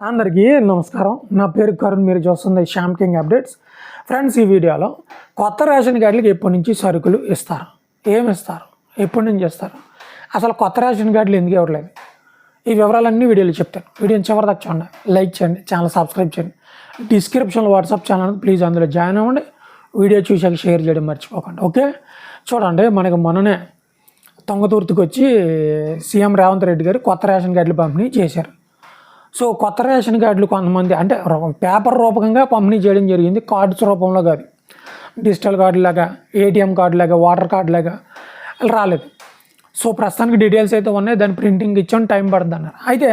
అందరికీ నమస్కారం. నా పేరు కరుణ్ మీరు చూస్తుంది శ్యామ్ కింగ్ అప్డేట్స్. ఫ్రెండ్స్ ఈ వీడియోలో కొత్త రేషన్ కార్డులకి ఎప్పటి నుంచి సరుకులు ఇస్తారు? ఏమి ఇస్తారు? ఎప్పటి నుంచి ఇస్తారు? అసలు కొత్త రేషన్ కార్డులు ఎందుకు ఇవ్వట్లేదు? ఈ వివరాలన్నీ వీడియోలో చెప్తాను. వీడియోని చివరిదాకా చూడండి. లైక్ చేయండి ఛానల్ సబ్స్క్రైబ్ చేయండి. డిస్క్రిప్షన్లో వాట్సాప్ ఛానల్ ప్లీజ్ అందులో జాయిన్ అవ్వండి. వీడియో చూసాక షేర్ చేయడం మర్చిపోకండి. ఓకే? చూడండి మనకి మొన్ననే తొంగతూర్తికి వచ్చి సీఎం రేవంత్ రెడ్డి గారు కొత్త రేషన్ కార్డులు పంపిణీ చేశారు. సో కొత్త రేషన్ కార్డులు కొంతమంది అంటే పేపర్ రూపకంగా పంపిణీ చేయడం జరిగింది కార్డ్స్ రూపంలో కాదు. డిజిటల్ కార్డు లాగా ఏటీఎం కార్డు లాగా వాటర్ కార్డు లాగా రాలేదు. సో ప్రస్తుతానికి డీటెయిల్స్ అయితే ఉన్నాయి దాని ప్రింటింగ్ ఇచ్చాం టైం పడుతుంది అన్నారు అయితే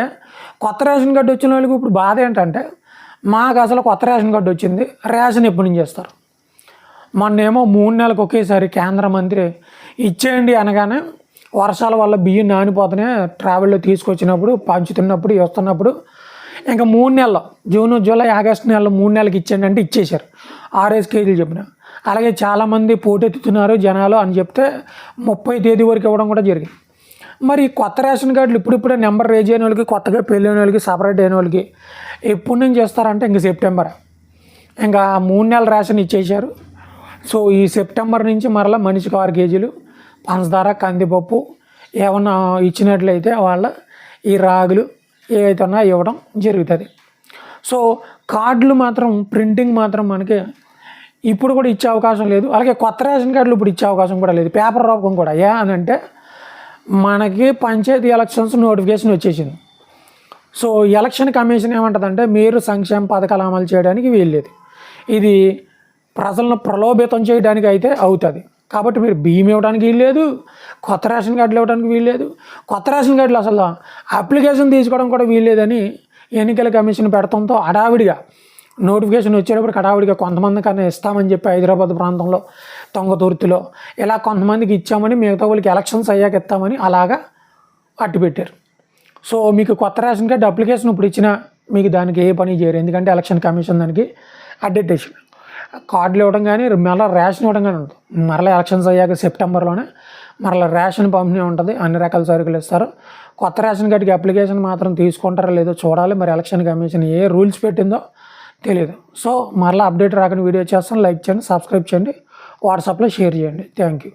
కొత్త రేషన్ కార్డు వచ్చిన వాళ్ళకి ఇప్పుడు బాధ ఏంటంటే మాకు అసలు కొత్త రేషన్ కార్డు వచ్చింది రేషన్ ఎప్పటి నుంచి చేస్తారు? మొన్నేమో మూడు నెలలకు ఒకేసారి కేంద్ర మంత్రి ఇచ్చేయండి అనగానే వర్షాల వల్ల బియ్యం నానిపోతున్నాయి ట్రావెల్లో తీసుకొచ్చినప్పుడు పంచుతున్నప్పుడు వస్తున్నప్పుడు ఇంకా మూడు నెలలు జూన్ జూలై ఆగస్టు నెలలో మూడు నెలలకు ఇచ్చేయండి అంటే ఇచ్చేశారు. ఆరేసి కేజీలు చెప్పిన. అలాగే చాలామంది పోటెత్తుతున్నారు జనాలు అని చెప్తే ముప్పై తేదీ వరకు ఇవ్వడం కూడా జరిగింది. మరి కొత్త రేషన్ కార్డులు ఇప్పుడిప్పుడే నెంబర్ రేజ్ అయిన వాళ్ళకి కొత్తగా పెళ్ళి అయిన వాళ్ళకి సపరేట్ అయిన వాళ్ళకి ఎప్పటి నుంచి చేస్తారంటే ఇంక సెప్టెంబర్. ఇంకా మూడు నెలల రేషన్ ఇచ్చేశారు. సో ఈ సెప్టెంబర్ నుంచి మరలా మనిషికి ఆరు కేజీలు పంచదార కందిపప్పు ఏమన్నా ఇచ్చినట్లయితే వాళ్ళ ఈ రాగులు ఏవైతే ఉన్నా ఇవ్వడం జరుగుతుంది. సో కార్డులు మాత్రం ప్రింటింగ్ మాత్రం మనకి ఇప్పుడు కూడా ఇచ్చే అవకాశం లేదు. అలాగే కొత్త రేషన్ కార్డులు ఇప్పుడు ఇచ్చే అవకాశం కూడా లేదు. పేపర్ రూపకం కూడా. ఏ అని అంటే మనకి పంచాయతీ ఎలక్షన్స్ నోటిఫికేషన్ వచ్చేసింది. సో ఎలక్షన్ కమిషన్ ఏమంటుందంటే మీరు సంక్షేమ పథకాలు అమలు చేయడానికి వీల్లేదు. ఇది ప్రజలను ప్రలోభితం చేయడానికి అయితే అవుతుంది. కాబట్టి మీరు బియ్యం ఇవ్వడానికి వీల్లేదు కొత్త రేషన్ కార్డులు ఇవ్వడానికి వీల్లేదు కొత్త రేషన్ కార్డులు అసలు అప్లికేషన్ తీసుకోవడం కూడా వీల్లేదని ఎన్నికల కమిషన్ పెడతంతో హడావిడిగా నోటిఫికేషన్ వచ్చేటప్పుడు హడావిడిగా కొంతమంది కన్నా ఇస్తామని చెప్పి హైదరాబాద్ ప్రాంతంలో తొంగతుర్తిలో ఇలా కొంతమందికి ఇచ్చామని మిగతా వాళ్ళకి ఎలక్షన్స్ అయ్యాక ఇస్తామని అలాగా అట్టు పెట్టారు. సో మీకు కొత్త రేషన్ కార్డు అప్లికేషన్ ఇప్పుడు ఇచ్చినా మీకు దానికి ఏ పని చేయరు. ఎందుకంటే ఎలక్షన్ కమిషన్ దానికి అడ్డెట్టేసింది. కార్డులు ఇవ్వడం కానీ మరలా రేషన్ ఇవ్వడం కానీ ఉంటుంది మరలా ఎలక్షన్స్ అయ్యాక సెప్టెంబర్లోనే మరలా రేషన్ పంపిణీ ఉంటుంది. అన్ని రకాల సరుకులు ఇస్తారు. కొత్త రేషన్ కార్డుకి అప్లికేషన్ మాత్రం తీసుకుంటారో లేదో చూడాలి. మరి ఎలక్షన్ కమిషన్ ఏ రూల్స్ పెట్టిందో తెలియదు సో మరలా అప్డేట్ రాకుండా వీడియో చేస్తాను. లైక్ చేయండి సబ్స్క్రైబ్ చేయండి. వాట్సాప్లో షేర్ చేయండి. Thank you.